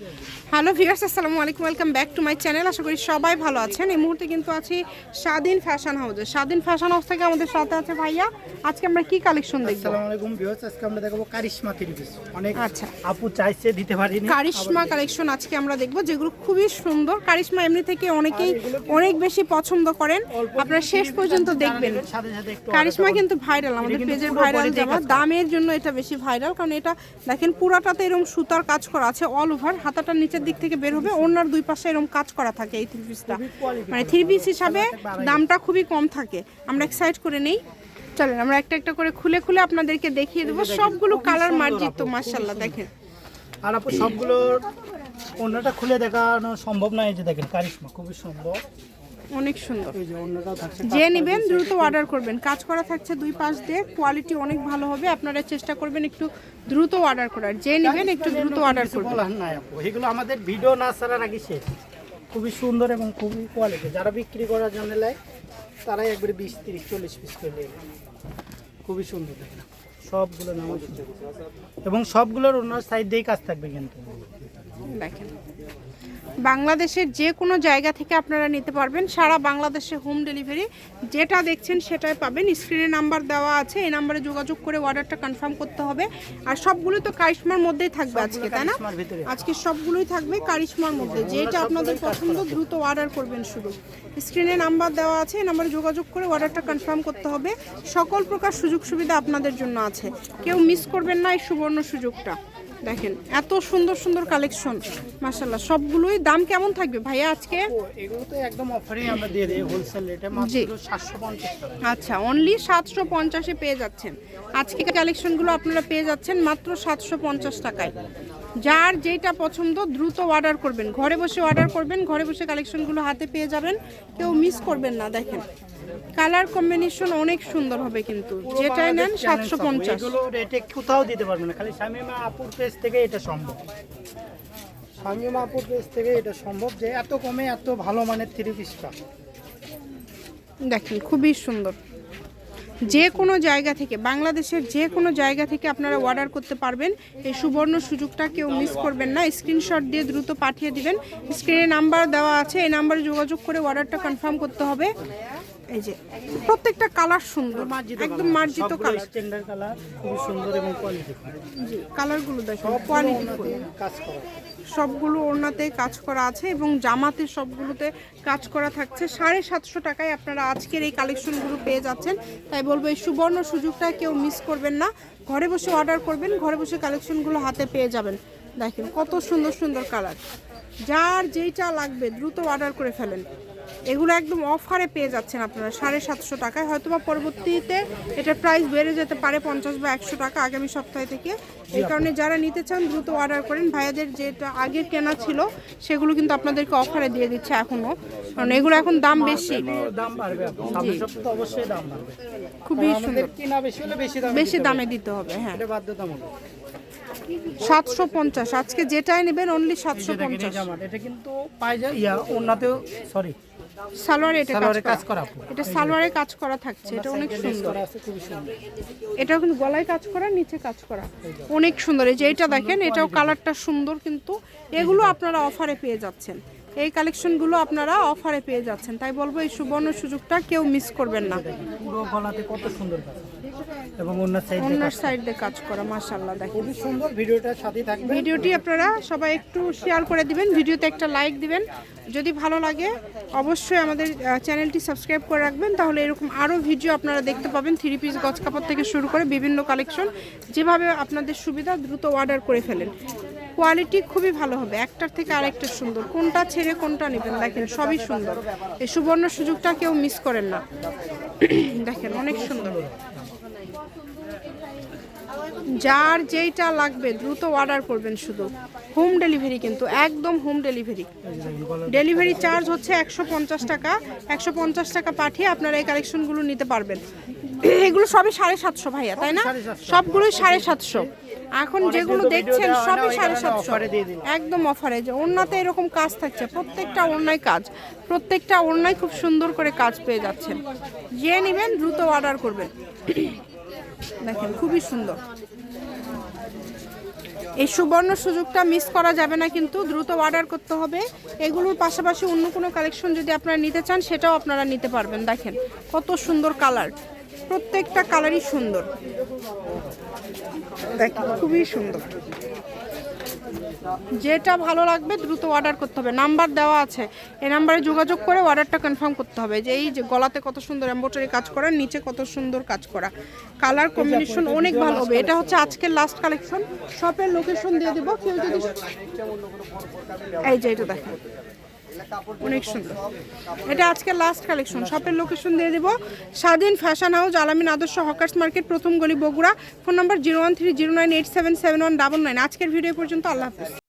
Yeah. Hello viewers আসসালামু আলাইকুম welcome back to my channel. আশা করি সবাই ভালো আছেন। এই মুহূর্তে কিন্তু আছি স্বাধীন ফ্যাশন হাউসে স্বাধীন ফ্যাশন হাউস থেকে আমাদের সাথে আছে ভাইয়া। আজকে আমরা কি কালেকশন দেখব? আসসালামু আলাইকুম ভিউয়ার্স আজকে আমরা দেখাবো কারিশমা থ্রি পিস অনেক আচ্ছা। আপু চাইছে দিতে পারিনি। কারিশমা কালেকশন আজকে আমরা দেখব যেগুলো খুবই সুন্দর। কারিশমা এমনি থেকে অনেকেই অনেক বেশি পছন্দ করেন। আপনারা শেষ পর্যন্ত দেখবেন। কারিশমা কিন্তু ভাইরাল আমাদের পেজের ভাইরাল যাওয়া। দামের জন্য এটা বেশি ভাইরাল কারণ এটা দেখেন পুরাটাতে এরকম সুতার কাজ করা আছে অল ওভার হাতাটার নিচের দিক থেকে বের হবে, ওনার দুই পাশে এরকম কাজ করা থাকে এই থ্রি পিসটা মানে থ্রি পিস হিসাবে দামটা খুবই কম থাকে। আমরা এক সাইড করে নেই। চলেন, আমরা একটা একটা করে খুলে খুলে আপনাদেরকে দেখিয়ে দেবো। সবগুলো কালার মার্জিত তো মার্শাল্লাহ দেখেন। আর আপু, সবগুলোর অন্যটা খুলে দেখানো সম্ভব নয় যে দেখেন, কারিশমা, খুবই সুন্দর অনেক সুন্দর। যে নেবেন দ্রুত অর্ডার করবেন। কাজ করা থাকছে দুই পাশ দিয়ে কোয়ালিটি অনেক ভালো হবে আপনারা চেষ্টা করবেন একটু দ্রুত অর্ডার করার। যে নেবেন একটু দ্রুত অর্ডার করবেন। এগুলো আমাদের ভিডিও না ছাড়ার আগে শেষ। খুবই সুন্দর এবং খুবই কোয়ালিটি যারা বিক্রি করার জন্য লাই তারাই একবারে বিশ তিরিশ চল্লিশ পিস করে খুবই সুন্দর সবগুলো নাম এবং সবগুলোর অন্য সাইড দিয়েই কাজ থাকবে কিন্তু। দেখেন। বাংলাদেশের যে কোনো জায়গা থেকে আপনারা নিতে পারবেন। সারা বাংলাদেশে হোম ডেলিভারি যেটা দেখছেন সেটাই পাবেন। স্ক্রিনে নাম্বার দেওয়া আছে এই নাম্বারে যোগাযোগ করে অর্ডারটা কনফার্ম করতে হবে। আর সবগুলো তো কারিশমার মধ্যেই থাকবে আজকে তাই না? আজকে সবগুলোই থাকবে কারিশমার মধ্যে। যেটা আপনাদের পছন্দ দ্রুত অর্ডার করবেন শুধু। স্ক্রিনে নাম্বার দেওয়া আছে এই নাম্বারে যোগাযোগ করে অর্ডারটা কনফার্ম করতে হবে। সকল প্রকার সুযোগ সুবিধা আপনাদের জন্য আছে। কেউ মিস করবেন না এই সুবর্ণ সুযোগটা। দেখেন এত সুন্দর সুন্দর কালেকশন মাশাল্লাহ সবগুলোই দাম কেমন থাকবে ভাইয়া আজকে? এগুলো তো একদম অফারেই আমরা দিয়ে দিই হোলসেল রেটে মাত্র সাতশো পঞ্চাশ টাকা। আচ্ছা অনলি সাতশো পঞ্চাশে পেয়ে যাচ্ছেন। আজকে কালেকশনগুলো আপনারা পেয়ে যাচ্ছেন মাত্র সাতশো পঞ্চাশ টাকায়। যার যেটা পছন্দ দ্রুত অর্ডার করবেন। ঘরে বসে অর্ডার করবেন ঘরে বসে কালেকশনগুলো হাতে পেয়ে যাবেন। কেউ মিস করবেন না দেখেন। কালার কম্বিনেশন অনেক সুন্দর হবে কিন্তু। যেটাই নেন সাতশো পঞ্চাশ। এগুলো রেটে কোথাও দিতে পারবে না খালি শামিমা আপুর পেজ থেকে এটা সম্ভব। শামিমা আপুর পেজ থেকে এটা সম্ভব যে এত কমে এত ভালো মানের থ্রি পিসটা দেখেন খুবই সুন্দর। যে কোনো জায়গা থেকে বাংলাদেশের যে কোনো জায়গা থেকে আপনারা অর্ডার করতে পারবেন। এই সুবর্ণ সুযোগটা কেউ মিস করবেন না। স্ক্রিনশট দিয়ে দ্রুত পাঠিয়ে দিবেন। স্ক্রিনে নাম্বার দেওয়া আছে। এই নাম্বারে যোগাযোগ করে অর্ডারটা কনফার্ম করতে হবে। এই যে প্রত্যেকটা কালার সুন্দর একদম মার্জিত কালার স্ট্যান্ডার্ড কালার খুবই সুন্দর এবং কোয়ালিটি জি কালারগুলো দেখুন কোয়ালিটি কাজ করা সবগুলো ওড়নাতে কাজ করা আছে এবং জামাতে সবগুলোতে কাজ করা থাকছে। সাড়ে সাতশো টাকায় আপনারা আজকের এই কালেকশনগুলো পেয়ে যাচ্ছেন। তাই বলব এই সুবর্ণ সুযোগটা কেউ মিস করবেন না। ঘরে বসে অর্ডার করবেন ঘরে বসে কালেকশনগুলো হাতে পেয়ে যাবেন। দেখেন কত সুন্দর সুন্দর কালার যার যেইটা লাগবে দ্রুত অর্ডার করে ফেলেন। এগুলো একদম অফারে পেয়ে যাচ্ছেন আপনারা সাড়ে সাতশো টাকায়। হয়তো বা পরবর্তীতে এটার প্রাইস বেড়ে যেতে পারে পঞ্চাশ বা একশো টাকা আগামী সপ্তাহ থেকে। এই কারণে যারা নিতে চান দ্রুত অর্ডার করেন। ভাইয়াদের যেটা আগে কেনা ছিল সেগুলো কিন্তু আপনাদেরকে অফারে দিয়ে দিচ্ছে এখনও কারণ এগুলো এখন দাম বেশি। খুবই সুন্দর। বেশি দাম দিতে হবে হ্যাঁ। সাতশো পঞ্চাশ। আজকে যেটাই নেবেন অনলি সাতশো পঞ্চাশ। এটা কিন্তু ইয়া ওনাতেও সরি সালোয়ারে এটা কাজ করা। এটা সালোয়ারে কাজ করা থাকছে এটা অনেক সুন্দর। এটা সুন্দর। এটাও কিন্তু গলায় কাজ করা নিচে কাজ করা। অনেক সুন্দর। এই যে এটা দেখেন এটাও কালারটা সুন্দর কিন্তু। এগুলো আপনারা অফারে পেয়ে যাচ্ছেন। এই কালেকশনগুলো আপনারা অফারে পেয়ে যাচ্ছেন। তাই বলব এই সুবর্ণ সুযোগটা কেউ মিস করবেন না। গলাতে কত সুন্দর এবং অন্য সাইডে অন্যার সাইড দিয়ে কাজ করা মাশাল্লাহ দেখেন। খুবই সুন্দর ভিডিওটার সাথে থাকবে ভিডিওটি আপনারা সবাই একটু শেয়ার করে দিবেন ভিডিওতে একটা লাইক দিবেন। যদি ভালো লাগে অবশ্যই আমাদের চ্যানেলটি সাবস্ক্রাইব করে রাখবেন তাহলে এরকম আরও ভিডিও আপনারা দেখতে পাবেন থ্রি পিস গজ কাপড় থেকে শুরু করে বিভিন্ন কালেকশন যেভাবে আপনাদের সুবিধা দ্রুত অর্ডার করে ফেলেন। কোয়ালিটি খুবই ভালো হবে। একটার থেকে আরেকটা সুন্দর। কোনটা ছেড়ে কোনটা নেবেন? দেখেন সবই সুন্দর। এই সুবর্ণ সুযোগটা কেউ মিস করেন না। দেখেন অনেক সুন্দর। যার যেইটা লাগবে দ্রুত অর্ডার করবেন শুধু। হোম ডেলিভারি কিন্তু একদম হোম ডেলিভারি ডেলিভারি চার্জ হচ্ছে একশো পঞ্চাশ টাকা। একশো পঞ্চাশ টাকা পাঠিয়ে আপনারা এই কালেকশনগুলো নিতে পারবেন। এগুলো সবই সাড়ে সাতশো ভাইয়া তাই না? সবগুলোই সাড়ে সাতশো। এখন যেগুলো দেখছেন সবই সাড়ে সাতশো। একদম অফারে যে ওড়নাতে এরকম কাজ থাকছে প্রত্যেকটা ওড়নায় কাজ। প্রত্যেকটা ওড়নায় খুব সুন্দর করে কাজ পেয়ে যাচ্ছেন। যে নেবেন দ্রুত অর্ডার করবেন। দেখেন খুবই সুন্দর। এই সুবর্ণ সুযোগটা মিস করা যাবে না কিন্তু দ্রুত অর্ডার করতে হবে। এগুলোর পাশাপাশি অন্য কোনো কালেকশন যদি আপনারা নিতে চান সেটাও আপনারা নিতে পারবেন। দেখেন কত সুন্দর কালার প্রত্যেকটা কালারই সুন্দর। দেখেন খুবই সুন্দর। যেটা ভালো লাগবে দ্রুত অর্ডার করতে হবে। নাম্বার দেওয়া আছে। এই নাম্বারে যোগাযোগ করে অর্ডারটা কনফার্ম করতে হবে যে এই যে গলাতে কত সুন্দর এম্ব্রয়ডারি কাজ করা নিচে কত সুন্দর কাজ করা। কালার কম্বিনেশন অনেক ভালো হবে। এটা হচ্ছে আজকের লাস্ট কালেকশন শপের লোকেশন দিয়ে দিব। কেউ যদি এই যে এটা দেখেন অনেক সুন্দর। এটা আজকে লাস্ট কালেকশন শপের লোকেশন দিয়ে দেবো। স্বাধীন ফ্যাশন হাউস আলামিন আদর্শ হকার্স মার্কেট প্রথম গলি Bogura. Phone number zero one three zero nine eight seven seven one double nine আজকের ভিডিও পর্যন্ত, আল্লাহ হাফিজ।